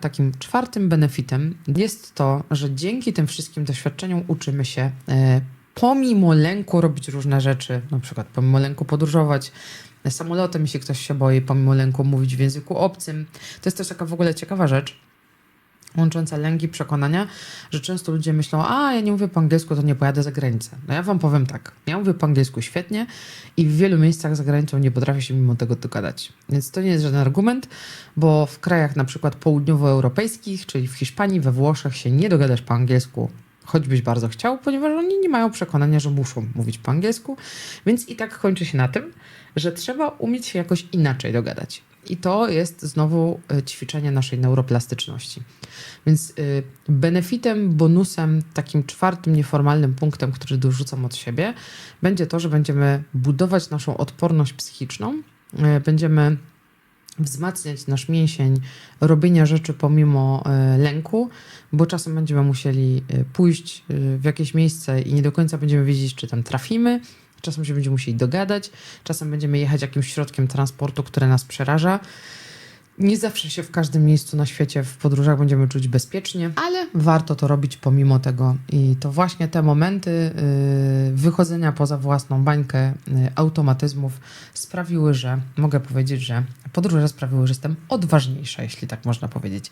Takim czwartym benefitem jest to, że dzięki tym wszystkim doświadczeniom uczymy się e, pomimo lęku robić różne rzeczy, na przykład pomimo lęku podróżować samolotem, jeśli ktoś się boi, pomimo lęku mówić w języku obcym. To jest też taka w ogóle ciekawa rzecz, łącząca lęki przekonania, że często ludzie myślą, a ja nie mówię po angielsku, to nie pojadę za granicę. No ja wam powiem tak, ja mówię po angielsku świetnie i w wielu miejscach za granicą nie potrafię się mimo tego dogadać. Więc to nie jest żaden argument, bo w krajach na przykład południowoeuropejskich, czyli w Hiszpanii, we Włoszech się nie dogadasz po angielsku, choćbyś bardzo chciał, ponieważ oni nie mają przekonania, że muszą mówić po angielsku, więc i tak kończy się na tym, że trzeba umieć się jakoś inaczej dogadać. I to jest znowu y, ćwiczenie naszej neuroplastyczności. Więc y, benefitem, bonusem, takim czwartym nieformalnym punktem, który dorzucam od siebie, będzie to, że będziemy budować naszą odporność psychiczną, y, będziemy wzmacniać nasz mięsień robienia rzeczy pomimo lęku, bo czasem będziemy musieli pójść w jakieś miejsce i nie do końca będziemy wiedzieć, czy tam trafimy. Czasem się będziemy musieli dogadać, czasem będziemy jechać jakimś środkiem transportu, które nas przeraża. Nie zawsze się w każdym miejscu na świecie w podróżach będziemy czuć bezpiecznie, ale warto to robić pomimo tego. I to właśnie te momenty yy, wychodzenia poza własną bańkę yy, automatyzmów sprawiły, że mogę powiedzieć, że podróże sprawiły, że jestem odważniejsza, jeśli tak można powiedzieć.